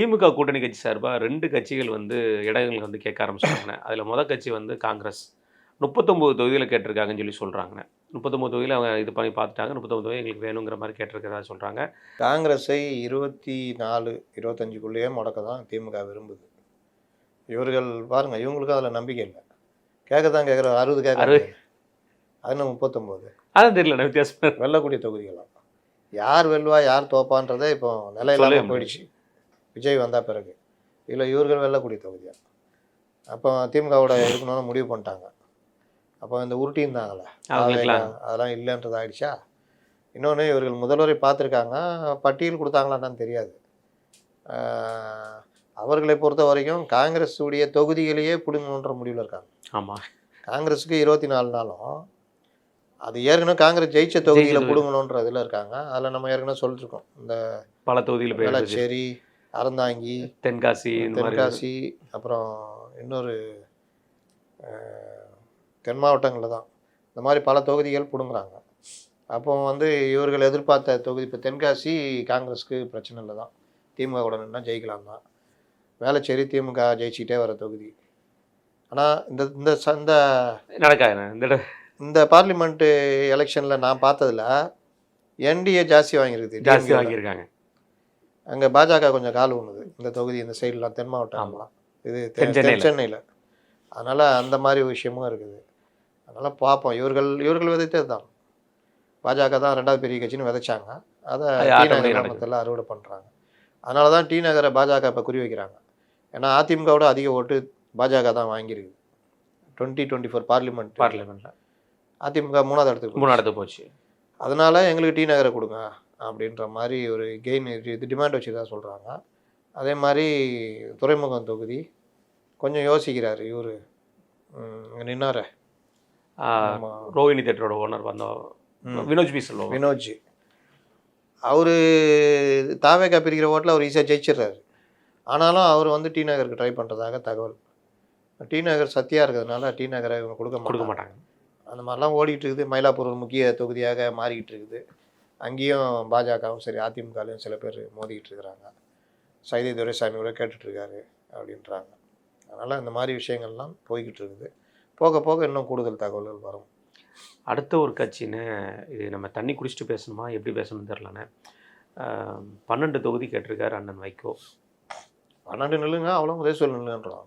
திமுக கூட்டணி கட்சி சார்பாக ரெண்டு கட்சிகள் வந்து இடங்கள் வந்து கேட்க ஆரம்பிச்சிட்டாங்க. அதில் முத கட்சி வந்து காங்கிரஸ். முப்பத்தொம்போது தொகுதியில் கேட்டிருக்காங்கன்னு சொல்லி சொல்கிறாங்க முப்பத்தொம்போது தொகுதியில் அவங்க இது பண்ணி பார்த்துட்டாங்க. முப்பத்தொம்பது தொகுதி எங்களுக்கு வேணுங்கிற மாதிரி கேட்டிருக்கிறதா சொல்கிறாங்க காங்கிரஸை இருபத்தி நாலு இருபத்தஞ்சுக்குள்ளேயே முடக்க தான் திமுக விரும்புது. இவர்கள் பாருங்க இவங்களுக்கும் அதில் நம்பிக்கை இல்லை. கேட்க தான் கேட்குற அறுபது கேட்க அறுபது. அது முப்பத்தொம்போது? அதான் தெரியல நான் வித்தியாசம் வெல்லக்கூடிய தொகுதிகளாம் யார் வெல்லுவா யார் தோப்பான்றதே இப்போ நிலை சொல்லவே இல்லாமல் போயிடுச்சு. விஜய் வந்த பிறகு. இதில் இவர்கள் வெல்லக்கூடிய தொகுதியா? அப்போ திமுகவோட இருக்கணும்னு முடிவு பண்ணிட்டாங்க. அப்போ இந்த உருட்டியும் தாங்களே அவங்களுக்குலாம் அதெல்லாம் இல்லைன்றது ஆயிடுச்சா? இன்னொன்று இவர்கள் முதல்வரை பார்த்துருக்காங்க. பட்டியல் கொடுத்தாங்களான்னு தெரியாது. அவர்களை பொறுத்த வரைக்கும் காங்கிரஸ் உடைய தொகுதிகளையே பிடுங்கணுன்ற முடிவில் இருக்காங்க. ஆமாம் காங்கிரஸுக்கு இருபத்தி நாலு நாளும் அது ஏற்கனவே காங்கிரஸ் ஜெயிச்ச தொகுதியில் தொகுதி. பிடுங்கணுன்ற இதில் இருக்காங்க. அதில் நம்ம ஏற்கனவே சொல்லிருக்கோம். இந்த பல தொகுதியில் வேளச்சேரி அறந்தாங்கி தென்காசி தென்காசி அப்புறம் இன்னொரு தென் மாவட்டங்களில் தான். இந்த மாதிரி பல தொகுதிகள் பிடுங்குறாங்க. அப்போ வந்து இவர்கள் எதிர்பார்த்த தொகுதி இப்போ தென்காசி காங்கிரஸுக்கு பிரச்சனை இல்லை தான். திமுக கூட நின்னா ஜெயிக்கலாம் தான். வேளச்சேரி திமுக ஜெயிச்சிக்கிட்டே வர தொகுதி. ஆனால் இந்த இந்த இந்த நடக்காது இந்த பார்லிமெண்ட்டு எலெக்ஷனில் நான் பார்த்ததுல என்டிஏ ஜாஸ்தி வாங்கியிருக்குது ஜாஸ்தி வாங்கியிருக்காங்க. அங்கே பாஜக கொஞ்சம் கால் ஊனுது. இந்த தொகுதி இந்த சைடுலாம் தென் மாவட்டம்லாம் இது சென்னையில. தென் சென்னையில். அதனால் அந்த மாதிரி விஷயமும் இருக்குது. அதனால் பார்ப்போம் இவர்கள் இவர்கள் விதைத்தது தான் பாஜக தான் ரெண்டாவது பெரிய கட்சின்னு விதைச்சாங்க. அதை டி நகர். கிராமத்தில் அறுவடை பண்ணுறாங்க அதனால தான் டி நகரை பாஜக இப்போ குறி வைக்கிறாங்க. ஏன்னா அதிமுகவோட அதிக ஓட்டு பாஜக தான் வாங்கியிருக்கு. Twenty twenty four parliament. பார்லிமெண்ட்டில் அதிமுக மூணாவது இடத்துக்கு மூணு இடத்து போச்சு. அதனால எங்களுக்கு டி நகரை கொடுங்க. அப்படின்ற மாதிரி ஒரு கெயின் இது டிமாண்ட் வச்சு தான் சொல்கிறாங்க அதே மாதிரி துறைமுகம் தொகுதி கொஞ்சம் யோசிக்கிறாரு இவர். நின்னார. ரோஹிணி தேட்டரோட ஓனர் வந்த. வினோஜ் பி செல்வம் வினோஜ். அவர் தாவேக்கா பிரிக்கிற ஓட்டில் அவர் ஈஸியாக ஜெயிச்சிடுறாரு. ஆனாலும் அவர் வந்து டி நகருக்கு ட்ரை பண்ணுறதாக தகவல். டி நகர் சத்தியாக இருக்கிறதுனால டி நகரை இவங்க கொடுக்க கொடுக்க மாட்டாங்க. மாட்டாங்க. அந்த மாதிரிலாம் ஓடிட்டு இருக்குது. மயிலாப்பூர் ஒரு முக்கிய தொகுதியாக மாறிக்கிட்டு இருக்குது. அங்கேயும் பாஜகவும் சரி அதிமுகலையும் சில பேர் மோதிக்கிட்டு இருக்கிறாங்க. சைதை துரைசாமி கூட கேட்டுட்ருக்காரு அப்படின்றாங்க. அதனால் இந்த மாதிரி விஷயங்கள்லாம் போய்கிட்டு இருக்குது. போக போக இன்னும் கூடுதல் தகவல்கள் வரும். அடுத்த ஒரு கட்சின்னு இது நம்ம தண்ணி குடிச்சிட்டு பேசணுமா? எப்படி பேசணும்னு தெரிலண்ணே பன்னெண்டு தொகுதி கேட்டிருக்காரு அண்ணன் வைகோ. பன்னெண்டு நில்லுங்க அவ்வளோ உதவி சொல்லு நில்லுன்றாங்க